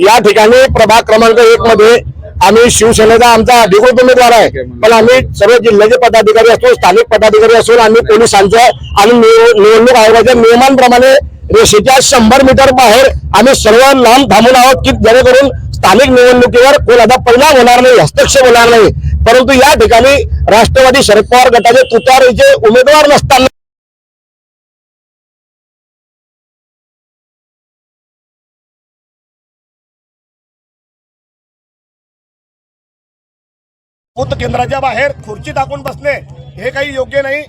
या ठिकाणी प्रभाग क्रमांक एक मध्ये आम्ही शिवसेनेचा आमचा अधिकृत उमेदवार आहे. पण आम्ही सर्व जिल्ह्याचे पदाधिकारी असो स्थानिक पदाधिकारी असो आम्ही पोलिसांच्या आणि निवडणूक आयोगाच्या नियमांप्रमाणे रेषेच्या शंभर मीटर बाहेर आम्ही सर्व लांब थांबून आहोत की जेणेकरून स्थानिक निवडणुकीवर कोणाचा परिणाम होणार नाही हस्तक्षेप होणार नाही. परंतु या ठिकाणी राष्ट्रवादी शरद पवार गटाचे तुतारीचे उमेदवार नसताना बूथ केंद्राच्या बाहेर खुर्ची टाकून बसणे हे काही योग्य नाही.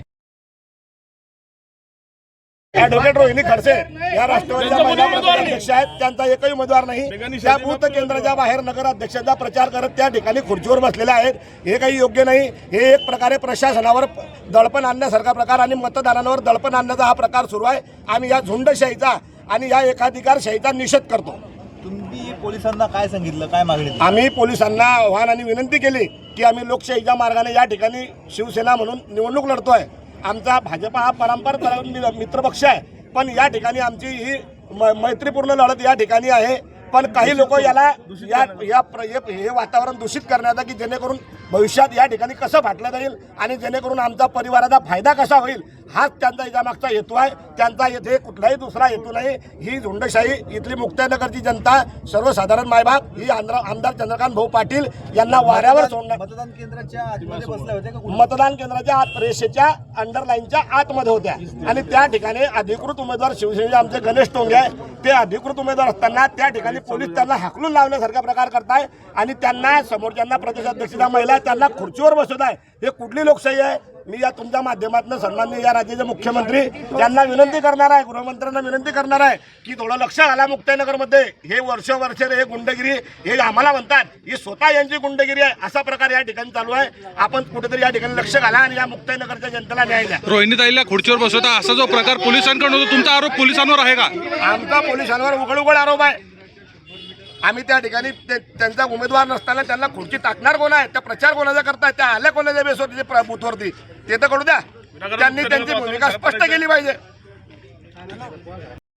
ऍडव्होकेट रोहिणी खडसे या राष्ट्रवादीच्या महिला प्रदेशाध्यक्ष आहेत त्यांचा एकही उमेदवार नाही. त्या बूथ केंद्राच्या बाहेर नगर अध्यक्षांचा प्रचार करत त्या ठिकाणी खुर्चीवर बसलेले आहेत. हे काही योग्य नाही. हे एक प्रकारे प्रशासनावर दडपण आणण्यासारखा प्रकार आणि मतदारांवर दडपण आणण्याचा हा प्रकार सुरू आहे. आम्ही या झुंडशाहीचा आणि या एकाधिकारशाहीचा निषेध करतो. तुम्ही पोलिसांना काय सांगितलं? काय मागणी आम्ही पोलिसांना आव्हान आणि विनंती केली की आम्ही लोकशाहीच्या मार्गाने या ठिकाणी शिवसेना म्हणून निवडणूक लढतोय. आमचा भाजपा हा परंपरा मित्रपक्ष आहे. पण या ठिकाणी आमची ही मैत्रीपूर्ण लढत या ठिकाणी आहे. पण काही लोक याला या या हे हे वातावरण दूषित करण्याचा की जेणेकरून भविष्यात या ठिकाणी कसं फाटलं जाईल आणि जेणेकरून आमचा परिवाराचा फायदा कसा होईल हाच त्यांचा याच्यामागचा हेतू आहे. त्यांचा येथे कुठलाही दुसरा हेतू नाही. ही झुंडशाही इथली मुक्ताईनगरची जनता सर्वसाधारण मायबाप ही आमदार चंद्रकांत भाऊ पाटील यांना वाऱ्यावर सोडणार मतदान केंद्राच्या आतमध्ये बसले होते का कुठे? मतदान केंद्राच्या आत रेषेच्या अंडरलाईनच्या आतमध्ये होत्या. आणि त्या ठिकाणी अधिकृत उमेदवार शिवसेनेचे आमचे गणेश टोंगे आहे. ते अधिकृत उमेदवार असताना त्या ठिकाणी पोलीस त्यांना हाकलून लावण्यासारखा प्रकार करताय. आणि त्यांना समोरच्यांना प्रदेशाध्यक्षता महिला आहे, त्यांना खुर्चीवर बसवत आहे हे कुठली लोकशाही आहे? मी या तुमच्या माध्यमातून सन्माननीय या राज्याचे मुख्यमंत्री यांना विनंती करणार आहे गृहमंत्र्यांना विनंती करणार आहे की थोडं लक्ष घाला मुक्ताईनगरमध्ये. हे वर्ष वर्ष हे गुंडगिरी हे आम्हाला म्हणतात ही स्वतः यांची गुंडगिरी आहे असा प्रकार या ठिकाणी चालू आहे. आपण कुठेतरी या ठिकाणी लक्ष घाला आणि या मुक्ताईनगरच्या जनतेला न्याय द्या. रोहिणीताईला खुर्चीवर बसवता असा जो प्रकार पोलिसांकडून होतो तुमचा आरोप पोलिसांवर आहे का? आमचा पोलिसांवर उघड उघड आरोप आहे. आम्ही त्या ठिकाणी ते- त्यांचा उमेदवार नसताना त्यांना खुर्ची टाकणार कोण आहे? त्या प्रचार कोणाचा करताय? त्या आल्या कोणाच्या बेसवर तिथे प्र- बूथवरती? ते तर कळू द्या. त्यांनी त्यांची भूमिका स्पष्ट केली पाहिजे.